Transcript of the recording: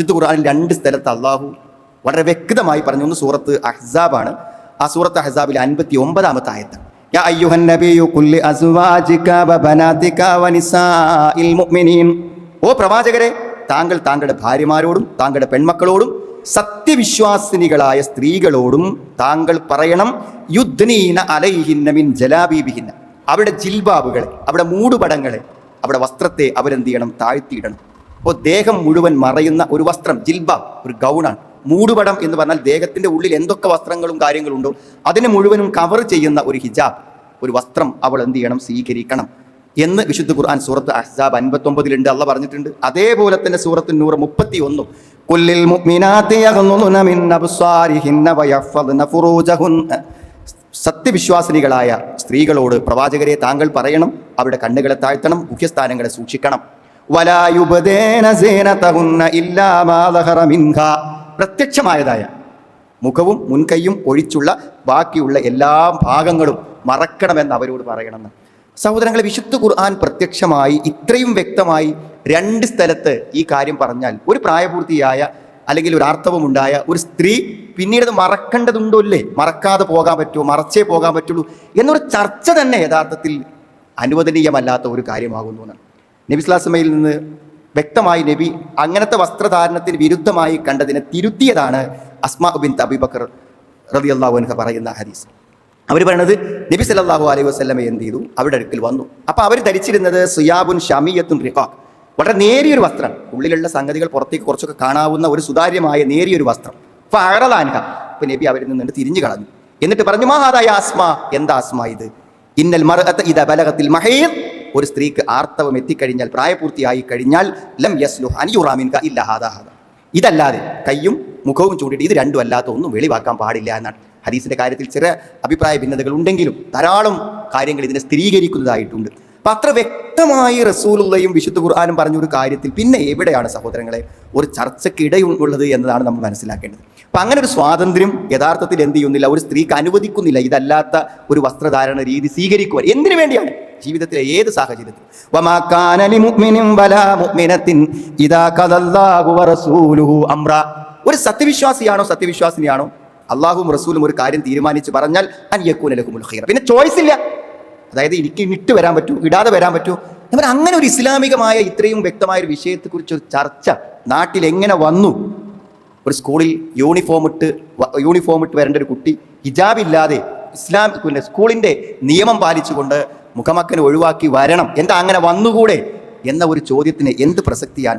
വിശുദ്ധ ഖുർആൻ രണ്ട് സ്ഥലത്ത് അള്ളാഹു വളരെ വ്യക്തമായി പറഞ്ഞു. ഒന്ന് സൂറത്ത് അഹ്സാബാണ്. ആ സൂറത്ത് അഹ്സാബിൽ അൻപത്തി ഒമ്പതാമത്തെ ആയത്ത് ഓ പ്രവാചകരെ താങ്കൾ താങ്കളുടെ ഭാര്യമാരോടും താങ്കളുടെ പെൺമക്കളോടും സത്യവിശ്വാസിനികളായ സ്ത്രീകളോടും താങ്കൾ പറയണം യുദ്ധനീന അലൈഹിന്ന മിൻ ജലാബീബിഹിന്ന. അവരുടെ ജിൽബാബുകളെ അവിടെ മൂടുപടങ്ങളെ അവിടെ വസ്ത്രത്തെ അവരെന്ത് ചെയ്യണം? താഴ്ത്തിയിടണം. അപ്പോൾ ദേഹം മുഴുവൻ മറയുന്ന ഒരു വസ്ത്രം ജിൽബ ഒരു ഗൗണാണ്. മൂടുപടം എന്ന് പറഞ്ഞാൽ ദേഹത്തിന്റെ ഉള്ളിൽ എന്തൊക്കെ വസ്ത്രങ്ങളും കാര്യങ്ങളും ഉണ്ടോ അതിനെ മുഴുവനും കവർ ചെയ്യുന്ന ഒരു ഹിജാബ് ഒരു വസ്ത്രം അവൾ എന്ത് ചെയ്യണം സ്വീകരിക്കണം എന്ന് വിശുദ്ധ ഖുർആൻ സൂറത്ത് അഹ്സാബ് അൻപത്തൊമ്പതിലുണ്ട് അള്ള പറഞ്ഞിട്ടുണ്ട്. അതേപോലെ തന്നെ സൂറത്ത് നൂറ് മുപ്പത്തി ഒന്നും സത്യവിശ്വാസിനികളായ സ്ത്രീകളോട് പ്രവാചകരെ താങ്കൾ പറയണം അവരുടെ കണ്ണുകളെ താഴ്ത്തണം മുഖ്യസ്ഥാനങ്ങളെ സൂക്ഷിക്കണം. പ്രത്യക്ഷമായതായ മുഖവും മുൻകൈയും ഒഴിച്ചുള്ള ബാക്കിയുള്ള എല്ലാ ഭാഗങ്ങളും മറക്കണമെന്ന് അവരോട് പറയണമെന്ന്. സഹോദരങ്ങളെ വിശുദ്ധ ഖുർആൻ പ്രത്യക്ഷമായി ഇത്രയും വ്യക്തമായി രണ്ട് സ്ഥലത്ത് ഈ കാര്യം പറഞ്ഞാൽ ഒരു പ്രായപൂർത്തിയായ അല്ലെങ്കിൽ ഒരു അർത്ഥവുമുണ്ടായ ഒരു സ്ത്രീ പിന്നീട് അത് മറക്കേണ്ടതുണ്ടോ അല്ലേ? മറക്കാതെ പോകാൻ പറ്റുമോ? മറച്ചേ പോകാൻ പറ്റുള്ളൂ എന്നൊരു ചർച്ച തന്നെ യഥാർത്ഥത്തിൽ അനുവദനീയമല്ലാത്ത ഒരു കാര്യമാകുന്നു എന്നാണ്. നബി സ്ലാസമയിൽ നിന്ന് വ്യക്തമായി നബി അങ്ങനത്തെ വസ്ത്രധാരണത്തിന് വിരുദ്ധമായി കണ്ടതിനെ തിരുത്തിയതാണ് അസ്മാ ഉബിൻ അബിബക്കർ റബി അള്ളാഹു അൻഹ പറയുന്ന ഹദീസ്. അവർ പറയണത് നബി സല്ലാഹു അലൈഹി വസ്ലമ എന്ത് ചെയ്തു? അവരുടെ അടുക്കൽ വന്നു. അപ്പോൾ അവർ ധരിച്ചിരുന്നത് സുയാബുൻ ഷമിയത്തും റിഹാഖ് വളരെ നേരിയൊരു വസ്ത്രം. ഉള്ളിലുള്ള സംഗതികൾ പുറത്തേക്ക് കുറച്ചൊക്കെ കാണാവുന്ന ഒരു സുതാര്യമായ നേരിയൊരു വസ്ത്രം. അപ്പോൾ അഴലാൻഹ അപ്പോൾ നബി അവരിൽ നിന്നിട്ട് തിരിഞ്ഞു കളഞ്ഞു എന്നിട്ട് പറഞ്ഞു മഹാദായ ആസ്മ. എന്താ ആസ്മ ഇത്? ഇന്നൽ മറത്ത് ഇത് ബലകത്തിൽ മഹീദ്. ഒരു സ്ത്രീക്ക് ആർത്തവം എത്തിക്കഴിഞ്ഞാൽ പ്രായപൂർത്തിയായി കഴിഞ്ഞാൽ ലം യസ്ലു അനിയുറാമിൻക ഇല്ല ഹാദാഹാദ ഹാദാ. ഇതല്ലാതെ കയ്യും മുഖവും ചൂണ്ടിയിട്ട് ഇത് രണ്ടും അല്ലാത്ത ഒന്നും വെളിവാക്കാൻ പാടില്ല എന്നാണ്. ഹദീസിന്റെ കാര്യത്തിൽ ചെറിയ അഭിപ്രായ ഭിന്നതകൾ ഉണ്ടെങ്കിലും ധാരാളം കാര്യങ്ങൾ ഇതിനെ സ്ഥിരീകരിക്കുന്നതായിട്ടുണ്ട്. അപ്പം അത്ര വ്യക്തമായി റസൂലുള്ളയും വിശുദ്ധ ഖുർആാനും പറഞ്ഞൊരു കാര്യത്തിൽ പിന്നെ എവിടെയാണ് സഹോദരങ്ങളെ ഒരു ചർച്ചയ്ക്കിടയുള്ളത് എന്നതാണ് നമ്മൾ മനസ്സിലാക്കേണ്ടത്. അപ്പം അങ്ങനെ ഒരു സ്വാതന്ത്ര്യം യഥാർത്ഥത്തിൽ എന്ത് ചെയ്യുന്നില്ല ഒരു സ്ത്രീക്ക് അനുവദിക്കുന്നില്ല ഇതല്ലാത്ത ഒരു വസ്ത്രധാരണ രീതി സ്വീകരിക്കുവാൻ. എന്തിനു വേണ്ടിയാണ്? ജീവിതത്തിലെ ഏത് സാഹചര്യത്തിലും. ഒരു സത്യവിശ്വാസിയാണോ സത്യവിശ്വാസിനിയാണോ? അള്ളാഹും റസൂലും ഒരു കാര്യം തീരുമാനിച്ച് പറഞ്ഞാൽ അനിയക്കൂന ലഹുമുൽ ഖൈറ. പിന്നെ ചോയ്സ് ഇല്ല. അതായത് എനിക്ക് ഇട്ട് വരാൻ പറ്റൂ ഇടാതെ വരാൻ പറ്റൂ. നമ്മൾ അങ്ങനെ ഒരു ഇസ്ലാമികമായ ഇത്രയും വ്യക്തമായ ഒരു വിഷയത്തെക്കുറിച്ച് ഒരു ചർച്ച നാട്ടിൽ എങ്ങനെ വന്നു? ഒരു സ്കൂളിൽ യൂണിഫോം ഇട്ട് യൂണിഫോം ഇട്ട് വരേണ്ട ഒരു കുട്ടി ഹിജാബില്ലാതെ ഇസ്ലാം സ്കൂളിന്റെ നിയമം പാലിച്ചുകൊണ്ട് മുഖമക്കനെ ഒഴിവാക്കി വരണം. എന്താ അങ്ങനെ വന്നുകൂടെ? എന്ന ഒരു ചോദ്യത്തിന് എന്ത് പ്രസക്തിയാണ്